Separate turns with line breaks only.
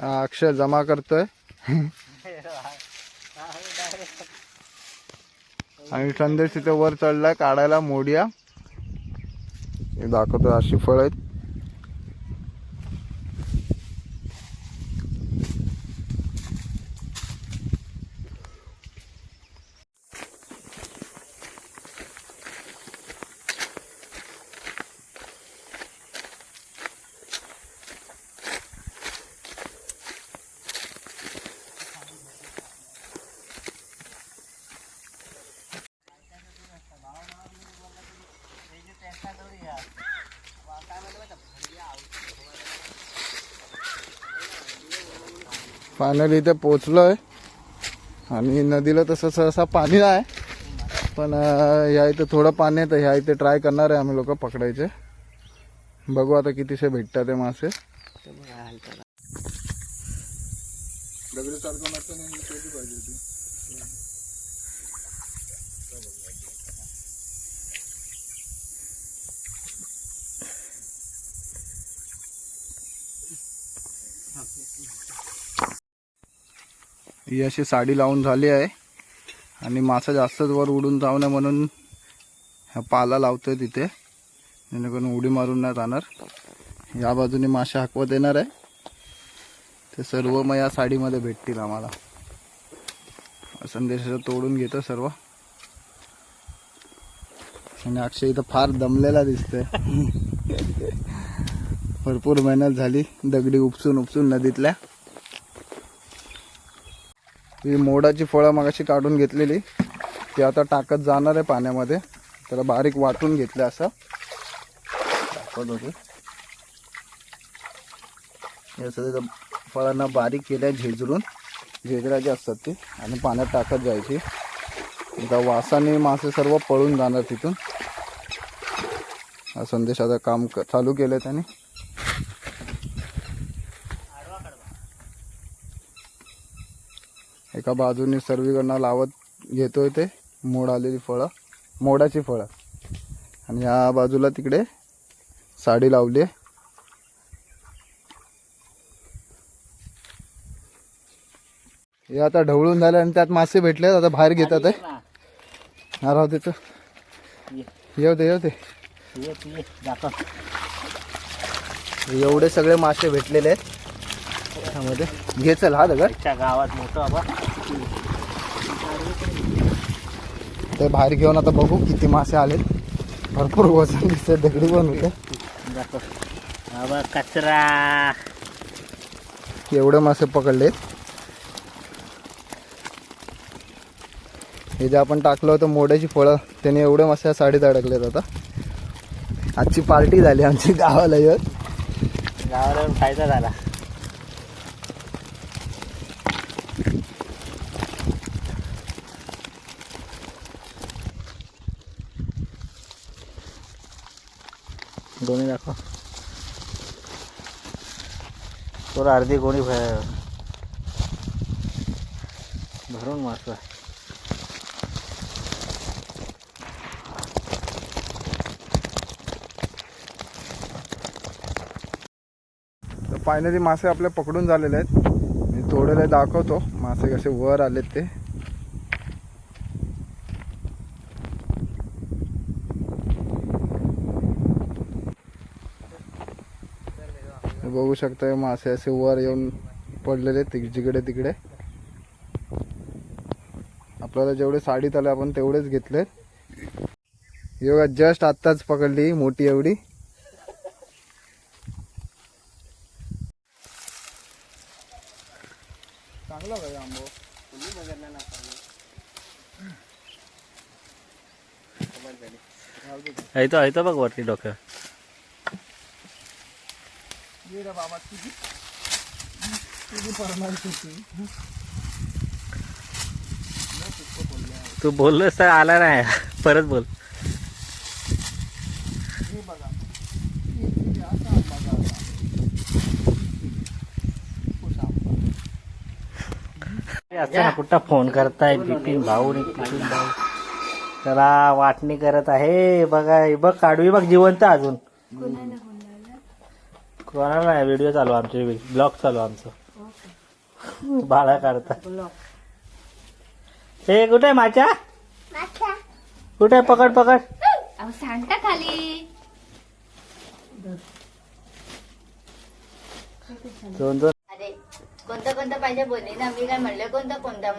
अक्षय जमा करतोय. आणि संदेश तिथे वर चढलाय काढायला मोडिया. हे दाखवतो अशी फळ आहेत. फायनली इथे पोचलोय आणि नदीला तसं सहसा पाणी आहे. पण ह्या इथे थोडं पाणी आहे तर ह्या इथे ट्राय करणार आहे आम्ही लोक पकडायचे. बघू आता कितीशे भेटतात ते मासे. ही. ही अशी साडी लावून झाली आहे. आणि मासा जास्तच वर उडून जाऊ नये म्हणून ह्या पाला लावतोय तिथे. जेणेकरून उडी मारून नाही जाणार. या बाजूने मासे हाकवत येणार आहे. ते सर्व मग या साडीमध्ये भेटतील आम्हाला. संदेशाचं तोडून घेतो सर्व. आणि अक्षय इथं फार दमलेला दिसतोय. भरपूर मेहनत झाली. दगडी उपसून उपसून नदीतल्या. ही मोडाची फळं मगाशी काढून घेतलेली. ती आता टाकत जाणार आहे पाण्यामध्ये. त्याला बारीक वाटून घेतलं असं. दाखवत होते. असं त्याचं फळांना बारीक केलं आहे झेजरून. झेजराचे असतात ते. आणि पाण्यात टाकत जायची. आता वासाने मासे सर्व पळून जाणार तिथून. हा संदेशाचं काम क- चालू केलं त्याने. एका बाजूने सर्वीकडनं लावत घेतोय ते. मोड आलेली फळं. मोडाची फळं. आणि या बाजूला तिकडे साडी लावली आहे. हे आता ढवळून झालं आणि त्यात मासे भेटले आता बाहेर घेतात आहे. हा राहू त्याचं येऊ दे येऊ दे. एवढे सगळे मासे भेटलेले आहेत. त्यामध्ये. घे चल हा दगड.
गावात मोठं बाबा.
ते बाहेर घेऊन आता बघू किती मासे आले भरपूर वजन दिसते दगडी पण होते.
कचरा.
एवढे मासे पकडले हे जे आपण टाकलं होतं मोड्याची फळं त्याने एवढे मासे साडीत अडकलेत आता. आजची पार्टी झाली आमची गावाला येत
गावाला फायदा झाला. दोन्ही दाखव. तर अर्धी गोणी भर- भरून मास
फायनली मासे आपले पकडून झालेले आहेत. मी थोडेला दाखवतो. मासे कसे वर आलेत ते. बघू शकता मासे असे वर येऊन पडलेले तिक- जिकडे तिकडे. आपल्याला जेवढे साडीत आले आपण तेवढेच घेतले योगा जस्ट आत्ताच पकडली मोठी एवढी. चांगला भाई आंबो?
बघ वरती डॉक्टर
ये रे बाबा तुझी तुझी परमानंट होती
तू बोललोस तर आला नाही. परत बोल.
हे हे
ना कुठं फोन करताय? बिपिन भाऊ बिपिन भाऊ. त्याला वाटणी करत आहे. बघा हे बघ काढू हे बघ जिवंत अजून. कोणाला नाही व्हिडिओ चालू आमचे ब्लॉग चालू आमचं. बाळा काढता हे कुठे आहे माच्या? कुठे आहे? पकड पकड.
अहो सांगता खाली.
दोन दोन.
अरे कोणता कोणता पाहिजे बोलली ना मी काय म्हणलं कोणता कोणता?